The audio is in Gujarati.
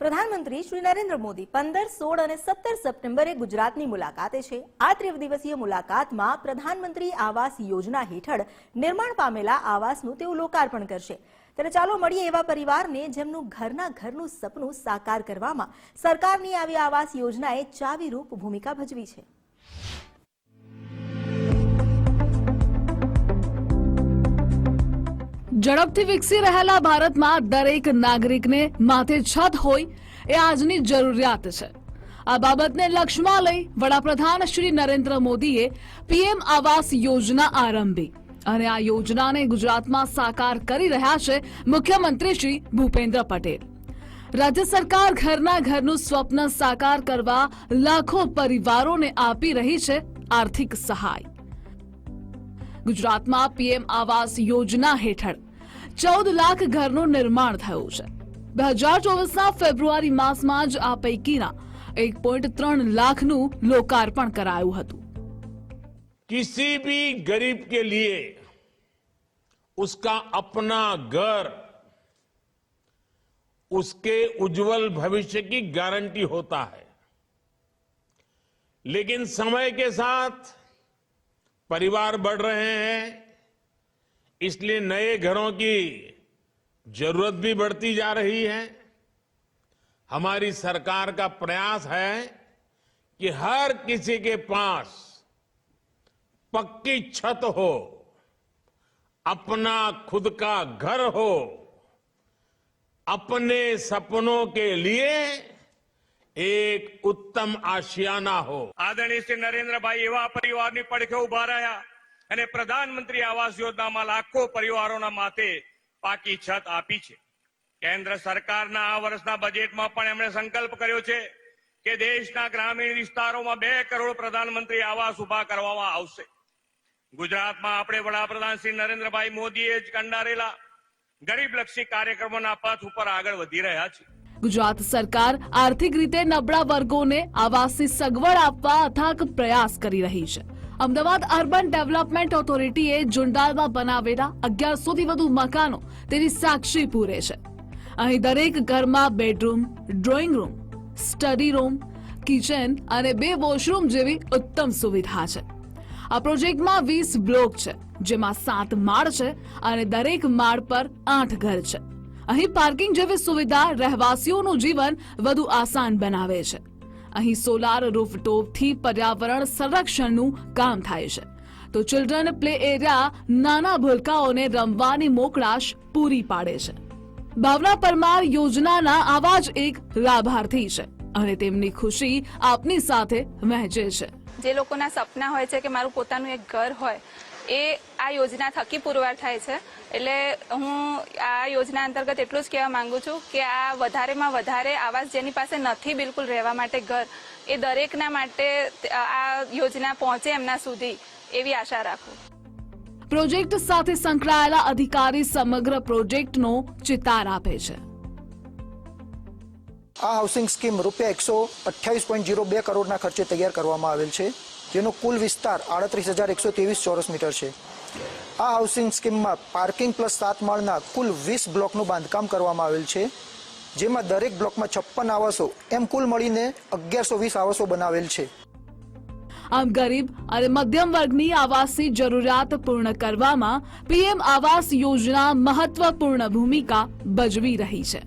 પ્રધાનમંત્રી શ્રી નરેન્દ્ર મોદી પંદર, સોળ અને સત્તર સપ્ટેમ્બરે ગુજરાતની મુલાકાતે છે. આ ત્રિદિવસીય મુલાકાતમાં પ્રધાનમંત્રી આવાસ યોજના હેઠળ નિર્માણ પામેલા આવાસનું તેઓ લોકાર્પણ કરશે. ત્યારે ચાલો મળીએ એવા પરિવારને જેમનું ઘરના ઘરનું સપનું સાકાર કરવામાં સરકારની આવી આવાસ યોજનાએ ચાવીરૂપ ભૂમિકા ભજવી છે. ઝડપથી વિકસી રહેલા ભારતમાં દરેક નાગરિકને માથે છત હોય એ આજની જરૂરિયાત છે. આ બાબતને લક્ષમાં લઈ વડાપ્રધાન શ્રી નરેન્દ્ર મોદીએ પીએમ આવાસ યોજના આરંભી અને આ યોજનાને ગુજરાતમાં સાકાર કરી રહ્યા છે મુખ્યમંત્રી શ્રી ભૂપેન્દ્ર પટેલ. રાજ્ય સરકાર ઘરના ઘરનું સ્વપ્ન સાકાર કરવા લાખો પરિવારોને આપી રહી છે આર્થિક સહાય. ગુજરાતમાં પીએમ આવાસ યોજના હેઠળ ચૌદ લાખ ઘરનું નિર્માણ થયું છે બે હજાર ચોવીસના ફેબ્રુઆરી માસમાં જ આ પૈકીના એક પોઈન્ટ ત્રણ લાખનું લોકાર્પણ કરાયું હતું किसी भी गरीब के लिए उसका अपना घर उसके उज्जवल भविष्य की गारंटी होता है लेकिन समय के साथ परिवार बढ़ रहे हैं इसलिए नए घरों की ज़रूरत भी बढ़ती जा रही है। हमारी सरकार का प्रयास है कि हर किसी के पास पक्की छत हो, अपना खुद का घर हो, अपने सपनों के लिए एक उत्तम आशियाना हो। आदरणीय श्री नरेंद्र भाई, युवा परिवार ने पढ़ के उभारा અને પ્રધાનમંત્રી આવાસ યોજનામાં લાખો પરિવારોના માથે પાકી છત આપી છે. કેન્દ્ર સરકારના આ વર્ષના બજેટમાં પણ એમણે સંકલ્પ કર્યો છે કે દેશના ગ્રામીણ વિસ્તારોમાં બે કરોડ પ્રધાનમંત્રી આવાસ ઊભા કરવામાં આવશે. ગુજરાતમાં આપણે વડાપ્રધાન શ્રી નરેન્દ્રભાઈ મોદીએ જ કંડારેલા ગરીબલક્ષી કાર્યક્રમોના પથ ઉપર આગળ વધી રહ્યા છે. ગુજરાત સરકાર આર્થિક રીતે નબળા વર્ગોને આવાસની સગવડ આપવા અથાક પ્રયાસ કરી રહી છે. અમદાવાદ અર્બન ડેવલપમેન્ટ ઓથોરિટીએ જુંડાલમાં બનાવેલા અગિયારસોથી વધુ મકાનો તેની સાક્ષી પૂરે છે. અહીં દરેક ઘરમાં bedroom drawing room study room kitchen અને બે વોશરૂમ જેવી ઉત્તમ સુવિધા છે. આ પ્રોજેક્ટમાં વીસ બ્લોક છે, જેમાં સાત માળ છે અને દરેક માળ પર આઠ ઘર છે. અહીં પાર્કિંગ જેવી સુવિધા રહેવાસીઓનું જીવન વધુ આસાન બનાવે છે. અહીં સોલાર રૂફટોપથી પર્યાવરણ સંરક્ષણનું કામ થાય છે. તો ચિલ્ડ્રન પ્લે એરિયા નાના ભૂલકાઓને રમવાની મોકળાશ પૂરી પાડે છે. ભાવના પરમાર યોજનાના આવા જ એક લાભાર્થી છે અને તેમની ખુશી આપની સાથે વહેંચે છે. જે લોકોના સપના હોય છે કે મારું પોતાનું એક ઘર હોય એ આ યોજના થકી પુરવાર થાય છે. એટલે હું આ યોજના અંતર્ગત એટલું જ કહેવા માંગુ છું કે આ વધારેમાં વધારે આવાસ જેની પાસે નથી બિલકુલ રહેવા માટે ઘર એ દરેકના માટે આ યોજના પહોંચે એમના સુધી એવી આશા રાખું. પ્રોજેક્ટ સાથે સંકળાયેલા અધિકારી સમગ્ર પ્રોજેક્ટનો ચિતાર આપે છે. આ હાઉસિંગ સ્કીમ રૂપિયા એકસો અઠ્યાવીસ પોઈન્ટ જીરો બે કરોડના ખર્ચે તૈયાર કરવામાં આવેલ છે. જેનો કુલ વિસ્તાર આડત્રીસ હજાર એકસો ત્રેવીસ ચોરસ મીટર છે. આ હાઉસિંગ સ્કીમમાં પાર્કિંગ પ્લસ સાત માળના કુલ વીસ બ્લોકનું બાંધકામ કરવામાં આવેલ છે, જેમાં દરેક બ્લોકમાં છપ્પન આવાસો એમ કુલ મળીને અગિયારસો વીસ આવાસો બનાવેલ છે. આમ ગરીબ અને મધ્યમ વર્ગની આવાસની જરૂરિયાત પૂર્ણ કરવામાં પીએમ આવાસ યોજના મહત્વપૂર્ણ ભૂમિકા ભજવી રહી છે.